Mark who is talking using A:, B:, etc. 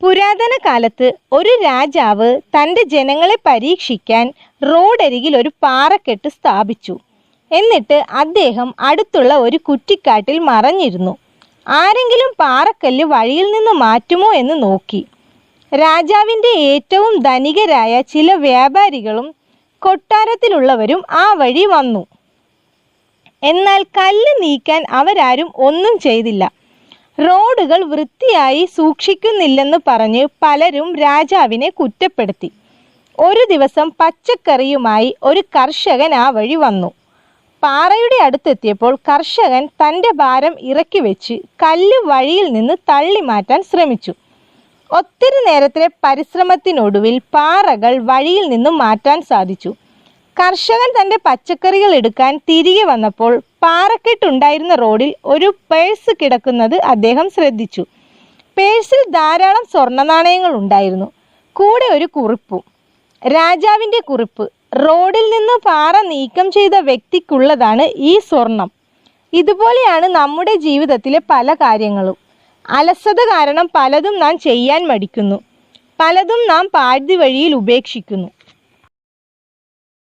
A: പുരാതന കാലത്ത് ഒരു രാജാവ് തന്റെ ജനങ്ങളെ പരീക്ഷിക്കാൻ റോഡരികിൽ ഒരു പാറക്കെട്ട് സ്ഥാപിച്ചു. എന്നിട്ട് അദ്ദേഹം അടുത്തുള്ള ഒരു കുറ്റിക്കാട്ടിൽ മറഞ്ഞിരുന്നു. ആരെങ്കിലും പാറക്കല്ല് വഴിയിൽ നിന്ന് മാറ്റുമോ എന്ന് നോക്കി. രാജാവിന്റെ ഏറ്റവും ധനികരായ ചില വ്യാപാരികളും കൊട്ടാരത്തിലുള്ളവരും ആ വഴി വന്നു. എന്നാൽ കല്ല് നീക്കാൻ അവരാരും ഒന്നും ചെയ്തില്ല. റോഡുകൾ വൃത്തിയായി സൂക്ഷിക്കുന്നില്ലെന്ന് പറഞ്ഞ് പലരും രാജാവിനെ കുറ്റപ്പെടുത്തി. ഒരു ദിവസം പച്ചക്കറിയുമായി ഒരു കർഷകൻ ആ വഴി വന്നു. പാറയുടെ അടുത്തെത്തിയപ്പോൾ കർഷകൻ തന്റെ ഭാരം ഇറക്കി വെച്ച് കല്ല് വഴിയിൽ നിന്ന് തള്ളി മാറ്റാൻ ശ്രമിച്ചു. ഒത്തിരി നേരത്തെ പരിശ്രമത്തിനൊടുവിൽ പാറകൾ വഴിയിൽ നിന്നും മാറ്റാൻ സാധിച്ചു. കർഷകൻ തന്റെ പച്ചക്കറികൾ എടുക്കാൻ തിരികെ വന്നപ്പോൾ പാറക്കെട്ടുണ്ടായിരുന്ന റോഡിൽ ഒരു പേഴ്സ് കിടക്കുന്നത് അദ്ദേഹം ശ്രദ്ധിച്ചു. പേഴ്സിൽ ധാരാളം സ്വർണ നാണയങ്ങൾ ഉണ്ടായിരുന്നു. കൂടെ ഒരു കുറിപ്പും. രാജാവിന്റെ കുറിപ്പ്. റോഡിൽ നിന്ന് പാറ നീക്കം ചെയ്ത വ്യക്തിക്കുള്ളതാണ് ഈ സ്വർണം. ഇതുപോലെയാണ് നമ്മുടെ ജീവിതത്തിലെ പല കാര്യങ്ങളും. അലസത കാരണം പലതും നാം ചെയ്യാൻ മടിക്കുന്നു. പലതും നാം പാഴ്തി വഴിയിൽ ഉപേക്ഷിക്കുന്നു.